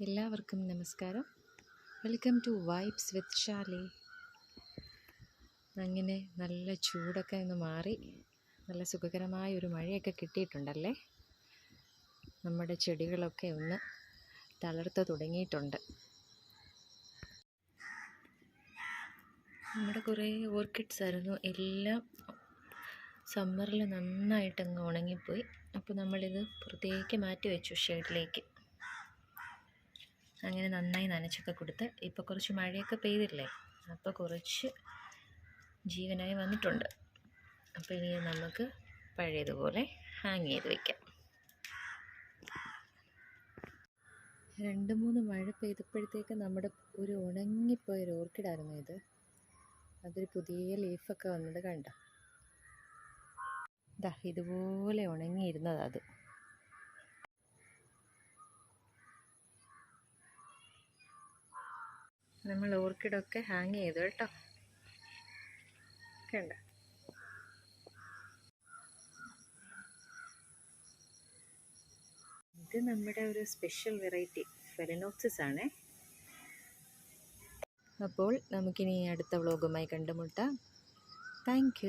എല്ലാവർക്കും നമസ്കാരം. Welcome to vibes with Shali അങ്ങനെ നല്ല ചൂടൊക്കെ ഒന്ന് മാറി നല്ല സുഖകരമായ ഒരു മഴയൊക്കെ കിട്ടിയിട്ടുണ്ടല്ലേ? നമ്മുടെ ചെടികളൊക്കെ ഒന്ന് തളർത്ത് തുടങ്ങിയിട്ടുണ്ട്. നമ്മുടെ കുറേ ഓർക്കിഡ്സ് ആയിരുന്നു. എല്ലാം സമ്മറിൽ നന്നായിട്ടങ്ങ് ഉണങ്ങിപ്പോയി. അപ്പോൾ നമ്മളിത് പുറത്തേക്ക് മാറ്റി വെച്ചു ഷെയ്ഡിലേക്ക് അങ്ങനെ നന്നായി നനച്ചൊക്കെ കൊടുത്ത് ഇപ്പോൾ കുറച്ച് മഴയൊക്കെ പെയ്തില്ലേ അപ്പോൾ കുറച്ച് ജീവനായി വന്നിട്ടുണ്ട്. അപ്പോൾ ഇനി നമുക്ക് പഴയതുപോലെ ഹാങ് ചെയ്ത് വയ്ക്കാം രണ്ട് മൂന്ന് മഴ പെയ്തപ്പോഴത്തേക്ക് നമ്മുടെ ഒരു ഉണങ്ങിപ്പോയൊരു ഓർക്കിഡായിരുന്നു ഇത്. അതൊരു പുതിയ ലീഫൊക്കെ വന്നത് കണ്ട. ഇതാ ഇതുപോലെ ഉണങ്ങിയിരുന്നത് അത്. നമ്മൾ ഓർക്കിഡൊക്കെ ഹാങ് ചെയ്തു കേട്ടോ. കണ്ട. ഇത് നമ്മുടെ ഒരു സ്പെഷ്യൽ വെറൈറ്റി ഫെലിനോക്സിസ് ആണേ. അപ്പോൾ നമുക്കിനി അടുത്ത വ്ളോഗുമായി കണ്ടുമുട്ടാം. താങ്ക്